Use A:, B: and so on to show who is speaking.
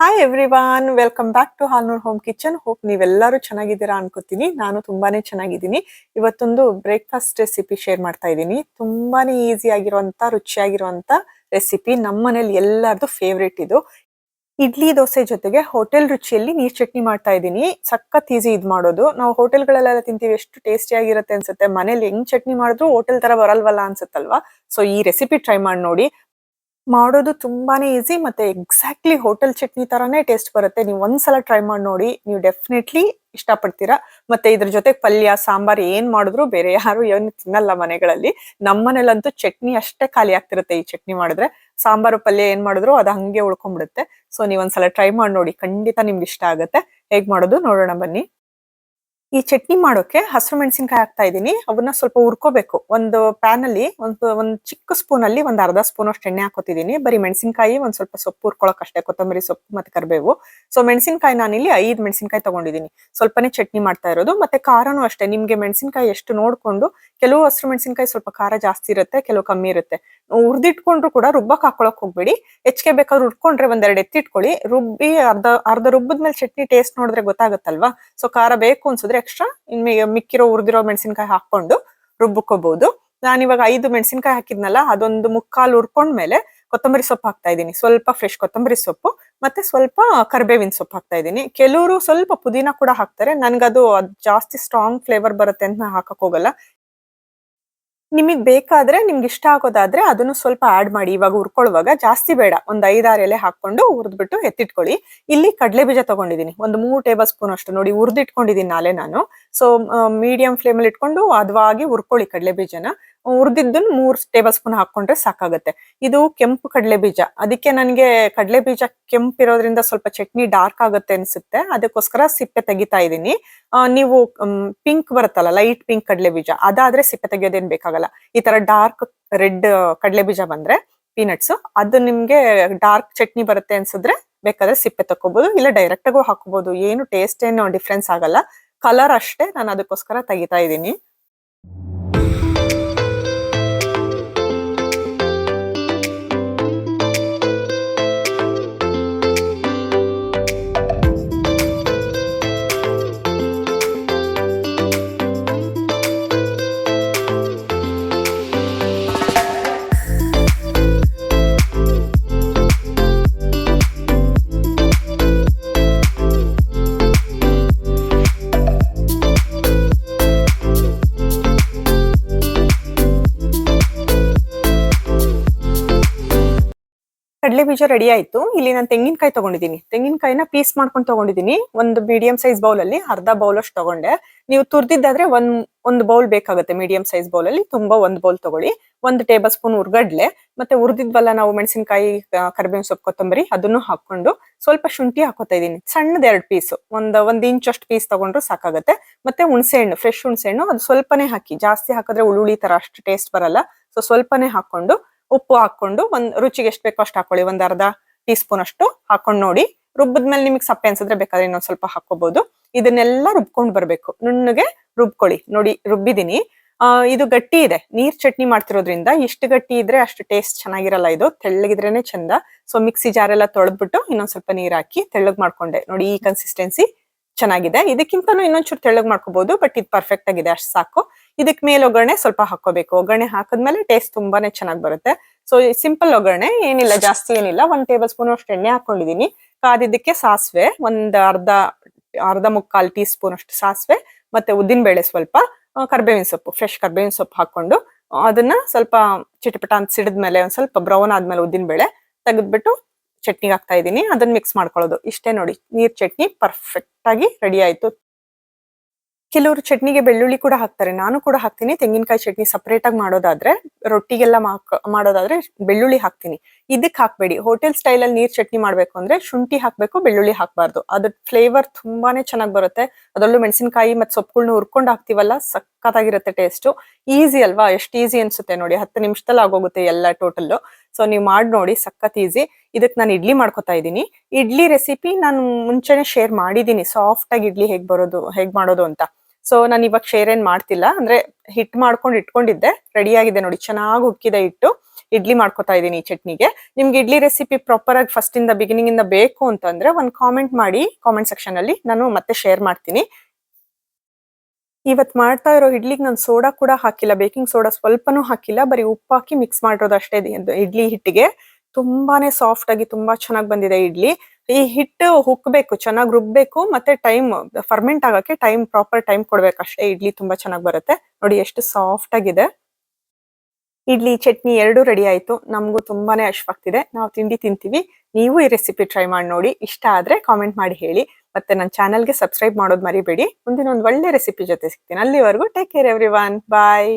A: Hi everyone welcome back to Halnoor home kitchen hope ನೀವೆಲ್ಲರೂ ಚೆನ್ನಾಗಿದ್ದೀರಾ ಅನ್ಕೋತೀನಿ. ನಾನು ತುಂಬಾನೇ ಚೆನ್ನಾಗಿದ್ದೀನಿ. ಇವತ್ತೊಂದು ಬ್ರೇಕ್ಫಾಸ್ಟ್ ರೆಸಿಪಿ ಶೇರ್ ಮಾಡ್ತಾ ಇದ್ದೀನಿ. ತುಂಬಾನೇ ಈಸಿ ಆಗಿರುವಂತ, ರುಚಿಯಾಗಿರುವಂತ ರೆಸಿಪಿ ನಮ್ಮ ಮನೇಲಿ ಎಲ್ಲರದು ಫೇವ್ರೇಟ್ ಇದು. ಇಡ್ಲಿ ದೋಸೆ ಜೊತೆಗೆ ಹೋಟೆಲ್ ರುಚಿಯಲ್ಲಿ ನೀರ್ ಚಟ್ನಿ ಮಾಡ್ತಾ ಇದ್ದೀನಿ. ಸಖತ್ ಈಸಿ ಇದು ಮಾಡೋದು. ನಾವು ಹೋಟೆಲ್ಗಳಲ್ಲೆಲ್ಲ ತಿಂತೀವಿ, ಎಷ್ಟು ಟೇಸ್ಟಿ ಆಗಿರುತ್ತೆ ಅನ್ಸುತ್ತೆ. ಮನೇಲಿ ಹೆಂಗ್ ಚಟ್ನಿ ಮಾಡಿದ್ರು ಹೋಟೆಲ್ ತರ ಬರಲ್ವಲ್ಲ ಅನ್ಸುತ್ತಲ್ವಾ? ಸೊ ಈ ರೆಸಿಪಿ ಟ್ರೈ ಮಾಡಿ ನೋಡಿ. ಮಾಡೋದು ತುಂಬಾನೇ ಈಸಿ ಮತ್ತೆ ಎಕ್ಸಾಕ್ಟ್ಲಿ ಹೋಟೆಲ್ ಚಟ್ನಿ ತರಾನೇ ಟೇಸ್ಟ್ ಬರುತ್ತೆ. ನೀವು ಒಂದ್ಸಲ ಟ್ರೈ ಮಾಡಿ ನೋಡಿ, ನೀವು ಡೆಫಿನೆಟ್ಲಿ ಇಷ್ಟಪಡ್ತೀರಾ. ಮತ್ತೆ ಇದ್ರ ಜೊತೆ ಪಲ್ಯ, ಸಾಂಬಾರ್ ಏನ್ ಮಾಡಿದ್ರು ಬೇರೆ ಯಾರು ಏನು ತಿನ್ನಲ್ಲ ಮನೆಗಳಲ್ಲಿ. ನಮ್ಮನೇಲಂತೂ ಚಟ್ನಿ ಅಷ್ಟೇ ಖಾಲಿ ಆಗ್ತಿರುತ್ತೆ ಈ ಚಟ್ನಿ ಮಾಡಿದ್ರೆ. ಸಾಂಬಾರು, ಪಲ್ಯ ಏನ್ ಮಾಡಿದ್ರು ಅದು ಹಂಗೆ ಉಳ್ಕೊಂಡ್ಬಿಡುತ್ತೆ. ಸೊ ನೀವೊಂದ್ಸಲ ಟ್ರೈ ಮಾಡಿ ನೋಡಿ, ಖಂಡಿತ ನಿಮ್ಗೆ ಇಷ್ಟ ಆಗುತ್ತೆ. ಹೇಗ್ ಮಾಡೋದು ನೋಡೋಣ ಬನ್ನಿ. ಈ ಚಟ್ನಿ ಮಾಡೋಕೆ ಹಸಿರು ಮೆಣಸಿನ್ಕಾಯಿ ಹಾಕ್ತಾ ಇದ್ದೀನಿ. ಅವನ್ನ ಸ್ವಲ್ಪ ಹುರ್ಕೋಬೇಕು. ಒಂದು ಪ್ಯಾನ್ ಅಲ್ಲಿ ಒಂದು ಒಂದು ಚಿಕ್ಕ ಸ್ಪೂನ್ ಅಲ್ಲಿ ಒಂದು ಅರ್ಧ ಸ್ಪೂನ್ ಅಷ್ಟು ಎಣ್ಣೆ ಹಾಕೋತಿದ್ದೀನಿ. ಬರೀ ಮೆಣಸಿನಕಾಯಿ, ಒಂದ್ ಸ್ವಲ್ಪ ಸೊಪ್ಪು ಹುರ್ಕೊಳಕ್ ಅಷ್ಟೇ, ಕೊತ್ತಂಬರಿ ಸೊಪ್ಪು ಮತ್ತೆ ಕರಿಬೇವು. ಸೊ ಮೆಣಸಿನ್ಕಾಯಿ ನಾನಿಲ್ಲಿ ಐದು ಮೆಣಸಿನಕಾಯಿ ತಗೊಂಡಿದ್ದೀನಿ. ಸ್ವಲ್ಪನೇ ಚಟ್ನಿ ಮಾಡ್ತಾ ಇರೋದು. ಮತ್ತೆ ಖಾರನೂ ಅಷ್ಟೇ. ನಿಮ್ಗೆ ಮೆಣಸಿನಕಾಯಿ ಎಷ್ಟು ನೋಡ್ಕೊಂಡು, ಕೆಲವು ಹಸಿರು ಮೆಣಸಿನಕಾಯಿ ಸ್ವಲ್ಪ ಖಾರ ಜಾಸ್ತಿ ಇರುತ್ತೆ, ಕೆಲವು ಕಮ್ಮಿ ಇರುತ್ತೆ. ಹುರಿದಿಟ್ಕೊಂಡ್ರು ಕೂಡ ರುಬ್ಬಕ್ ಹಾಕೊಳಕ್ ಹೋಗ್ಬೇಡಿ. ಹೆಚ್ಚಿಗೆ ಬೇಕಾದ್ರೆ ಹುರ್ಕೊಂಡ್ರೆ ಒಂದೆರಡು ಎತ್ತಿಟ್ಕೊಳ್ಳಿ ರುಬ್ಬಿ ಅರ್ಧ ಅರ್ಧ ರುಬ್ಬದ್ಮೇಲೆ ಚಟ್ನಿ ಟೇಸ್ಟ್ ನೋಡಿದ್ರೆ ಗೊತ್ತಾಗುತ್ತಲ್ವಾ? ಸೊ ಖಾರ ಬೇಕು ಅನ್ಸಿದ್ರೆ ಎಕ್ಸ್ಟ್ರಾ ಇನ್ ಮಿಕ್ಕಿರೋ ಉರ್ದಿರೋ ಮೆಣಸಿನ್ಕಾಯಿ ಹಾಕೊಂಡು ರುಬ್ಬಕೋಬಹುದು ನಾನು ಇವಾಗ ಐದು ಮೆಣಸಿನ್ಕಾಯಿ ಹಾಕಿದ್ನಲ್ಲ, ಅದೊಂದು ಮುಕ್ಕಾಲು ಹುರ್ಕೊಂಡ್ಮೇಲೆ ಕೊತ್ತಂಬರಿ ಸೊಪ್ಪು ಹಾಕ್ತಾ ಇದ್ದೀನಿ. ಸ್ವಲ್ಪ ಫ್ರೆಶ್ ಕೊತ್ತಂಬರಿ ಸೊಪ್ಪು ಮತ್ತೆ ಸ್ವಲ್ಪ ಕರಿಬೇವಿನ ಸೊಪ್ಪು ಹಾಕ್ತಾ ಇದ್ದೀನಿ. ಕೆಲವರು ಸ್ವಲ್ಪ ಪುದೀನ ಕೂಡ ಹಾಕ್ತಾರೆ. ನನ್ಗದು ಅದು ಜಾಸ್ತಿ ಸ್ಟ್ರಾಂಗ್ ಫ್ಲೇವರ್ ಬರುತ್ತೆ ಅಂತ ಹಾಕಕ್ ಹೋಗಲ್ಲ. ನಿಮಗೆ ಬೇಕಾದ್ರೆ ನಿಮ್ಗೆ ಇಷ್ಟ ಆಗೋದಾದ್ರೆ ಅದನ್ನು ಸ್ವಲ್ಪ ಆಡ್ ಮಾಡಿ. ಇವಾಗ ಹುರ್ಕೊಳ್ಳುವಾಗ ಜಾಸ್ತಿ ಬೇಡ. ಒಂದ್ ಐದಾರು ಎಲೆ ಹಾಕೊಂಡು ಹುರಿದ್ಬಿಟ್ಟು ಎತ್ತಿಟ್ಕೊಳ್ಳಿ. ಇಲ್ಲಿ ಕಡಲೆ ಬೀಜ ತಗೊಂಡಿದ್ದೀನಿ. ಒಂದು ಮೂರು ಟೇಬಲ್ ಸ್ಪೂನ್ ಅಷ್ಟು. ನೋಡಿ, ಹುರಿದಿಟ್ಕೊಂಡಿದ್ದೀನಿ ನಾಳೆ ನಾನು. ಸೊ ಮೀಡಿಯಂ ಫ್ಲೇಮ್ ಅಲ್ಲಿ ಇಟ್ಕೊಂಡು ಅದವಾಗಿ ಹುರ್ಕೊಳ್ಳಿ ಕಡಲೆ ಬೀಜನ. ಹುರಿದಿದ್ದನ್ನ ಮೂರ್ ಟೇಬಲ್ ಸ್ಪೂನ್ ಹಾಕೊಂಡ್ರೆ ಸಾಕಾಗುತ್ತೆ. ಇದು ಕೆಂಪು ಕಡಲೆ ಬೀಜ ಅದಕ್ಕೆ ನನಗೆ ಕಡಲೆ ಬೀಜ ಕೆಂಪಿರೋದ್ರಿಂದ ಸ್ವಲ್ಪ ಚಟ್ನಿ ಡಾರ್ಕ್ ಆಗುತ್ತೆ ಅನ್ಸುತ್ತೆ. ಅದಕ್ಕೋಸ್ಕರ ಸಿಪ್ಪೆ ತೆಗಿತಾ ಇದ್ದೀನಿ. ನೀವು ಪಿಂಕ್ ಬರುತ್ತಲ್ಲ ಲೈಟ್ ಪಿಂಕ್ ಕಡಲೆ ಬೀಜ ಅದಾದ್ರೆ ಸಿಪ್ಪೆ ತೆಗಿಯೋದೇನ್ ಬೇಕಾಗಲ್ಲ. ಈ ತರ ಡಾರ್ಕ್ ರೆಡ್ ಕಡಲೆ ಬೀಜ ಬಂದ್ರೆ ಪೀನಟ್ಸ್ ಅದು ನಿಮ್ಗೆ ಡಾರ್ಕ್ ಚಟ್ನಿ ಬರುತ್ತೆ ಅನ್ಸಿದ್ರೆ ಬೇಕಾದ್ರೆ ಸಿಪ್ಪೆ ತಕ್ಕೋಬಹುದು ಇಲ್ಲ ಡೈರೆಕ್ಟ್ ಆಗು ಹಾಕೋಬಹುದು ಏನು ಟೇಸ್ಟ್ ಏನು ಡಿಫ್ರೆನ್ಸ್ ಆಗಲ್ಲ. ಕಲರ್ ಅಷ್ಟೇ ನಾನು ಅದಕ್ಕೋಸ್ಕರ ತೆಗಿತಾ ಇದ್ದೀನಿ. ಕಡಲೆ ಬೀಜ ರೆಡಿ ಆಯ್ತು. ಇಲ್ಲಿ ನಾನು ತೆಂಗಿನಕಾಯಿ ತಗೊಂಡಿದ್ದೀನಿ ತೆಂಗಿನಕಾಯಿನ ಪೀಸ್ ಮಾಡ್ಕೊಂಡು ತಗೊಂಡಿದ್ದೀನಿ ಒಂದು ಮೀಡಿಯಂ ಸೈಜ್ ಬೌಲ್ ಅಲ್ಲಿ ಅರ್ಧ ಬೌಲ್ ಅಷ್ಟು ತಗೊಂಡೆ. ನೀವು ತುರ್ದಿದ್ದಾದ್ರೆ ಒಂದ್, ಒಂದು ಬೌಲ್ ಬೇಕಾಗುತ್ತೆ ಮೀಡಿಯಂ ಸೈಜ್ ಬೌಲ್ ಅಲ್ಲಿ. ತುಂಬಾ ಒಂದ್ ಬೌಲ್ ತಗೊಳ್ಳಿ. ಒಂದು ಟೇಬಲ್ ಸ್ಪೂನ್ ಉರ್ಗಡ್ಲೆ, ಮತ್ತೆ ಉರ್ದಿದ್ವಲ್ಲ ನಾವು ಮೆಣಸಿನಕಾಯಿ ಕರಿಬೇವಿನ ಸೊಪ್ಪು, ಕೊತ್ತಂಬರಿ ಅದನ್ನು ಹಾಕೊಂಡು ಸ್ವಲ್ಪ ಶುಂಠಿ ಹಾಕೋತಾ ಇದೀನಿ. ಸಣ್ಣದ ಎರಡು ಪೀಸ್ ಒಂದ್ ಒಂದ್ ಇಂಚ್ ಅಷ್ಟು ಪೀಸ್ ತಗೊಂಡ್ರು ಸಾಕಾಗುತ್ತೆ. ಮತ್ತೆ ಹುಣಸೆ ಹಣ್ಣು ಫ್ರೆಶ್ ಹುಣಸೆ ಹಣ್ಣು ಅದು ಸ್ವಲ್ಪನೇ ಹಾಕಿ. ಜಾಸ್ತಿ ಹಾಕಿದ್ರೆ ಉಳುಳಿ ತರ ಅಷ್ಟು ಟೇಸ್ಟ್ ಬರಲ್ಲ. ಸೊ ಸ್ವಲ್ಪನೇ ಹಾಕೊಂಡು ಉಪ್ಪು ಹಾಕೊಂಡು ಒಂದ್ ರುಚಿಗೆ ಎಷ್ಟು ಬೇಕೋ ಅಷ್ಟು ಹಾಕೊಳ್ಳಿ. ಒಂದ್ ಅರ್ಧ ಟೀ ಸ್ಪೂನ್ ಅಷ್ಟು ಹಾಕೊಂಡು ನೋಡಿ. ರುಬ್ಬದ್ಮೇಲೆ ನಿಮಗೆ ಸಪ್ಪೆ ಅನ್ಸಿದ್ರೆ ಬೇಕಾದ್ರೆ ಇನ್ನೊಂದ್ ಸ್ವಲ್ಪ ಹಾಕೋಬಹುದು ಇದನ್ನೆಲ್ಲ ರುಬ್ಕೊಂಡ್ ಬರ್ಬೇಕು. ನುಣ್ಣಗೆ ರುಬ್ಕೊಳ್ಳಿ. ನೋಡಿ, ರುಬ್ಬಿದೀನಿ. ಆ, ಇದು ಗಟ್ಟಿ ಇದೆ. ನೀರ್ ಚಟ್ನಿ ಮಾಡ್ತಿರೋದ್ರಿಂದ ಇಷ್ಟು ಗಟ್ಟಿ ಇದ್ರೆ ಅಷ್ಟು ಟೇಸ್ಟ್ ಚೆನ್ನಾಗಿರಲ್ಲ ಇದು. ತೆಳ್ಳಗಿದ್ರೇನೆ ಚಂದ. ಸೊ, ಮಿಕ್ಸಿ ಜಾರ್ ಎಲ್ಲ ತೊಳೆದ್ಬಿಟ್ಟು ಇನ್ನೊಂದ್ ಸ್ವಲ್ಪ ನೀರ್ ಹಾಕಿ ತೆಳ್ಳಗ್ ಮಾಡ್ಕೊಂಡೆ. ನೋಡಿ, ಈ ಕನ್ಸಿಸ್ಟೆನ್ಸಿ ಚೆನ್ನಾಗಿದೆ. ಇದಕ್ಕಿಂತನೂ ಇನ್ನೊಂಚೂರು ತೆಳ್ಳಗ್ ಮಾಡ್ಕೋಬಹುದು ಬಟ್ ಇದು ಪರ್ಫೆಕ್ಟ್ ಆಗಿದೆ. ಅಷ್ಟು ಸಾಕು. ಇದಕ್ ಮೇಲೆ ಒಗ್ಗರಣೆ ಸ್ವಲ್ಪ ಹಾಕೋಬೇಕು ಒಗ್ಗರಣೆ ಹಾಕಿದ್ಮೇಲೆ ಟೇಸ್ಟ್ ತುಂಬಾನೇ ಚೆನ್ನಾಗಿ ಬರುತ್ತೆ. ಸೊ ಸಿಂಪಲ್ ಒಗ್ಗರಣೆ ಏನಿಲ್ಲ, ಜಾಸ್ತಿ ಏನಿಲ್ಲ. ಒಂದ್ ಟೇಬಲ್ ಸ್ಪೂನ್ ಅಷ್ಟು ಎಣ್ಣೆ ಹಾಕೊಂಡಿದೀನಿ. ಕಾದಿದ್ದಕ್ಕೆ ಸಾಸಿವೆ, ಒಂದ್ ಅರ್ಧ ಅರ್ಧ ಮುಕ್ಕಾಲ್ ಟೀ ಸ್ಪೂನ್ ಅಷ್ಟು ಸಾಸಿವೆ, ಮತ್ತೆ ಉದ್ದಿನ ಬೇಳೆ ಸ್ವಲ್ಪ ಕರ್ಬೇವಿನ ಸೊಪ್ಪು ಫ್ರೆಶ್ ಕರ್ಬೇವಿನ ಸೊಪ್ಪು ಹಾಕೊಂಡು ಅದನ್ನ ಸ್ವಲ್ಪ ಚಿಟಪಟ ಅಂತ ಸಿಡಿದ್ಮೇಲೆ ಒಂದ್ ಸ್ವಲ್ಪ ಬ್ರೌನ್ ಆದ್ಮೇಲೆ ಉದ್ದಿನ ಬೇಳೆ ತೆಗೆದ್ಬಿಟ್ಟು ಚಟ್ನಿಗೆ ಹಾಕ್ತಾ ಇದ್ದೀನಿ. ಅದನ್ನ ಮಿಕ್ಸ್ ಮಾಡ್ಕೊಳ್ಳೋದು. ಇಷ್ಟೇ ನೋಡಿ, ನೀರ್ ಚಟ್ನಿ ಪರ್ಫೆಕ್ಟ್ ಆಗಿ ರೆಡಿ ಆಯ್ತು. ಕೆಲವರು ಚಟ್ನಿಗೆ ಬೆಳ್ಳುಳ್ಳಿ ಕೂಡ ಹಾಕ್ತಾರೆ. ನಾನು ಕೂಡ ಹಾಕ್ತೀನಿ. ತೆಂಗಿನಕಾಯಿ ಚಟ್ನಿ ಸಪ್ರೇಟ್ ಆಗಿ ಮಾಡೋದಾದ್ರೆ, ರೊಟ್ಟಿಗೆಲ್ಲ ಮಾಡೋದಾದ್ರೆ ಬೆಳ್ಳುಳ್ಳಿ ಹಾಕ್ತೀನಿ. ಇದಕ್ಕೆ ಹಾಕ್ಬೇಡಿ. ಹೋಟೆಲ್ ಸ್ಟೈಲ್ ಅಲ್ಲಿ ನೀರ್ ಚಟ್ನಿ ಮಾಡ್ಬೇಕು ಅಂದ್ರೆ ಶುಂಠಿ ಹಾಕ್ಬೇಕು, ಬೆಳ್ಳುಳ್ಳಿ ಹಾಕ್ಬಾರ್ದು. ಅದ್ರ ಫ್ಲೇವರ್ ತುಂಬಾನೇ ಚೆನ್ನಾಗಿ ಬರುತ್ತೆ. ಅದರಲ್ಲೂ ಮೆಣಸಿನಕಾಯಿ ಮತ್ತೆ ಸೊಪ್ಪುಗಳನ್ನ ಹುರ್ಕೊಂಡು ಹಾಕ್ತಿವಲ್ಲ ಸಕ್ಕತ್ತಾಗಿರುತ್ತೆ ಟೇಸ್ಟ್ ಈಸಿ ಅಲ್ವಾ? ಎಷ್ಟು ಈಸಿ ಅನ್ಸುತ್ತೆ ನೋಡಿ. ಹತ್ತು ನಿಮಿಷದಲ್ಲಿ ಆಗೋಗುತ್ತೆ ಎಲ್ಲ ಟೋಟಲ್ ಸೊ ನೀವು ಮಾಡಿ ನೋಡಿ ಸಖತ್ ಈಸಿ ಇದಕ್ಕೆ ನಾನು ಇಡ್ಲಿ ಮಾಡ್ಕೊತಾ ಇದ್ದೀನಿ. ಇಡ್ಲಿ ರೆಸಿಪಿ ನಾನು ಮುಂಚೆನೆ ಶೇರ್ ಮಾಡಿದ್ದೀನಿ. ಸಾಫ್ಟ್ ಆಗಿ ಇಡ್ಲಿ ಹೇಗ್ ಬರೋದು, ಹೇಗ್ ಮಾಡೋದು ಅಂತ. ಸೊ ನಾನು ಇವಾಗ ಶೇರ್ ಏನ್ ಮಾಡ್ತಿಲ್ಲ. ಅಂದ್ರೆ ಹಿಟ್ ಮಾಡ್ಕೊಂಡು ಇಟ್ಕೊಂಡಿದ್ದೆ. ರೆಡಿ ಆಗಿದೆ ನೋಡಿ. ಚೆನ್ನಾಗಿ ಉಕ್ಕಿದೆ ಹಿಟ್ಟು. ಇಡ್ಲಿ ಮಾಡ್ಕೊತಾ ಇದ್ದೀನಿ ಈ ಚಟ್ನಿಗೆ. ನಿಮ್ಗೆ ಇಡ್ಲಿ ರೆಸಿಪಿ ಪ್ರಾಪರ್ ಆಗಿ ಫಸ್ಟ್ ಇಂದ ಬಿಗಿನಿಂಗ್ ಇಂದ ಬೇಕು ಅಂತಂದ್ರೆ ಒಂದು ಕಾಮೆಂಟ್ ಮಾಡಿ ಕಾಮೆಂಟ್ ಸೆಕ್ಷನ್ ಅಲ್ಲಿ. ನಾನು ಮತ್ತೆ ಶೇರ್ ಮಾಡ್ತೀನಿ. ಇವತ್ ಮಾಡ್ತಾ ಇರೋ ಇಡ್ಲಿಗೆ ನಾನು ಸೋಡಾ ಕೂಡ ಹಾಕಿಲ್ಲ. ಬೇಕಿಂಗ್ ಸೋಡಾ ಸ್ವಲ್ಪನೂ ಹಾಕಿಲ್ಲ. ಬರೀ ಉಪ್ಪು ಹಾಕಿ ಮಿಕ್ಸ್ ಮಾಡಿರೋದು ಅಷ್ಟೇ ಇಡ್ಲಿ ಹಿಟ್ಟಿಗೆ. ತುಂಬಾನೇ ಸಾಫ್ಟ್ ಆಗಿ ತುಂಬಾ ಚೆನ್ನಾಗಿ ಬಂದಿದೆ ಇಡ್ಲಿ. ಈ ಹಿಟ್ಟು ಹುಕ್ಬೇಕು, ಚೆನ್ನಾಗಿ ರುಬ್ಬೇಕು ಮತ್ತೆ ಟೈಮ್ ಫರ್ಮೆಂಟ್ ಆಗಕ್ಕೆ ಟೈಮ್ ಪ್ರಾಪರ್ ಟೈಮ್ ಕೊಡ್ಬೇಕು ಅಷ್ಟೇ. ಇಡ್ಲಿ ತುಂಬಾ ಚೆನ್ನಾಗಿ ಬರುತ್ತೆ. ನೋಡಿ ಎಷ್ಟು ಸಾಫ್ಟ್ ಆಗಿದೆ. ಇಡ್ಲಿ, ಚಟ್ನಿ ಎರಡು ರೆಡಿ ಆಯ್ತು. ನಮಗೂ ತುಂಬಾನೇ ಅಶ್ವಾಗ್ತಿದೆ. ನಾವು ತಿಂಡಿ ತಿಂತೀವಿ. ನೀವು ಈ ರೆಸಿಪಿ ಟ್ರೈ ಮಾಡಿ ನೋಡಿ. ಇಷ್ಟ ಆದ್ರೆ ಕಾಮೆಂಟ್ ಮಾಡಿ ಹೇಳಿ. ಮತ್ತೆ ನನ್ನ ಚಾನಲ್ಗೆ ಸಬ್ಸ್ಕ್ರೈಬ್ ಮಾಡೋದು ಮರಿಬೇಡಿ. ಮುಂದಿನ ಒಂದು ಒಳ್ಳೆ ರೆಸಿಪಿ ಜೊತೆ ಸಿಗ್ತೀನಿ. ಅಲ್ಲಿವರೆಗೂ ಟೇಕ್ ಕೇರ್ ಎವ್ರಿ ಒನ್ ಬಾಯ್